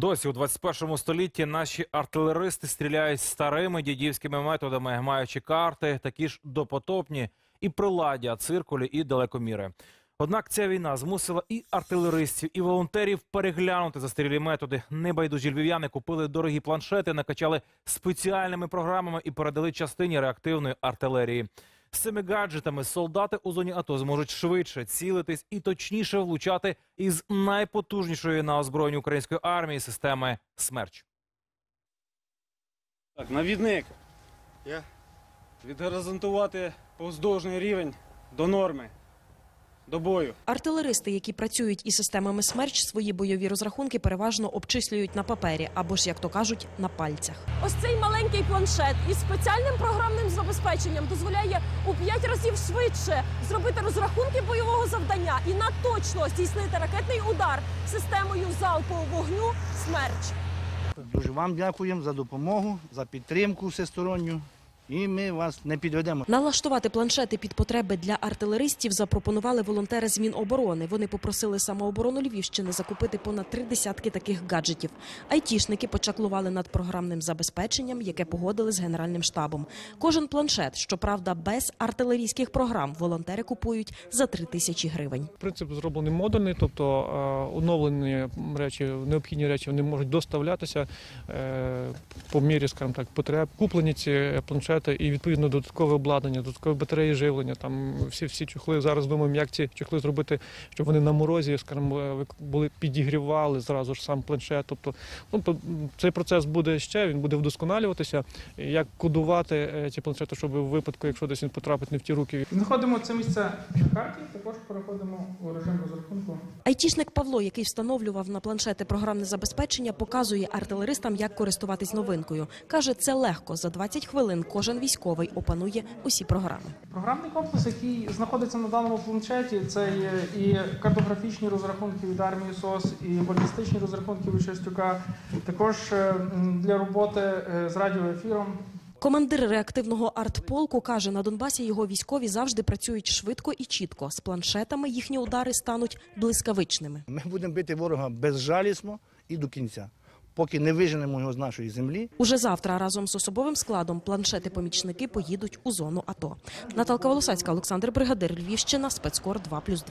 Досі у 21 столітті наші артилеристи стріляють старими дідівськими методами, маючи карти, такі ж допотопні, і приладдя, циркулі і далекоміри. Однак ця війна змусила і артилеристів, і волонтерів переглянути застарілі методи. Небайдужі львів'яни купили дорогі планшети, накачали спеціальними програмами і передали частині реактивної артилерії. З цими гаджетами солдати у зоні АТО зможуть швидше цілитись і точніше влучати із найпотужнішої на озброєнні української армії системи «Смерч». Так, навідник. я Відгоризонтувати повздовжний рівень до норми. До бою. Артилеристи, які працюють із системами смерч, свої бойові розрахунки переважно обчислюють на папері або ж, як то кажуть, на пальцях. Ось цей маленький планшет із спеціальним програмним забезпеченням дозволяє у 5 разів швидше зробити розрахунки бойового завдання і на точно здійснити ракетний удар системою залпового вогню смерч. Дуже вам дякуємо за допомогу, за підтримку всесторонню. І ми вас не підведемо. Налаштувати планшети під потреби для артилеристів запропонували волонтери з Міноборони. Вони попросили самооборону Львівщини закупити понад три десятки таких гаджетів. Айтішники почаклували над програмним забезпеченням, яке погодили з генеральним штабом. Кожен планшет, щоправда, без артилерійських програм, волонтери купують за три тисячі гривень. Принцип зроблений модульний, тобто е, оновлені речі, необхідні речі вони можуть доставлятися е, по мірі, скажімо так, потреб. Куплені ці планшети і відповідно додаткове обладнання, додаткові батареї живлення. Там всі всі чохли. Зараз думаємо, як ці чохли зробити, щоб вони на морозі, скажімо, були підігрівали зразу ж сам планшет. Тобто, ну цей процес буде ще, він буде вдосконалюватися. Як кодувати е, ці планшети, щоб у випадку, якщо десь він потрапить не в ті руки, Знаходимо це місце на карті, також переходимо у режим розрахунку. Айтішник Павло, який встановлював на планшети програмне забезпечення, показує артилеристам, як користуватись новинкою. каже, це легко. За 20 хвилин кожен військовий опанує усі програми. Програмний комплекс, який знаходиться на даному планшеті, це є і картографічні розрахунки від армії СОС, і балістичні розрахунки від Шестюка, також е, для роботи е, з радіоефіром. Командир реактивного артполку каже, на Донбасі його військові завжди працюють швидко і чітко. З планшетами їхні удари стануть блискавичними. Ми будемо бити ворога безжалісно і до кінця, поки не виженемо його з нашої землі. Уже завтра разом з особовим складом планшети-помічники поїдуть у зону АТО. Наталка Волосацька, Олександр Бригадир, Львівщина, спецкор 2+,2.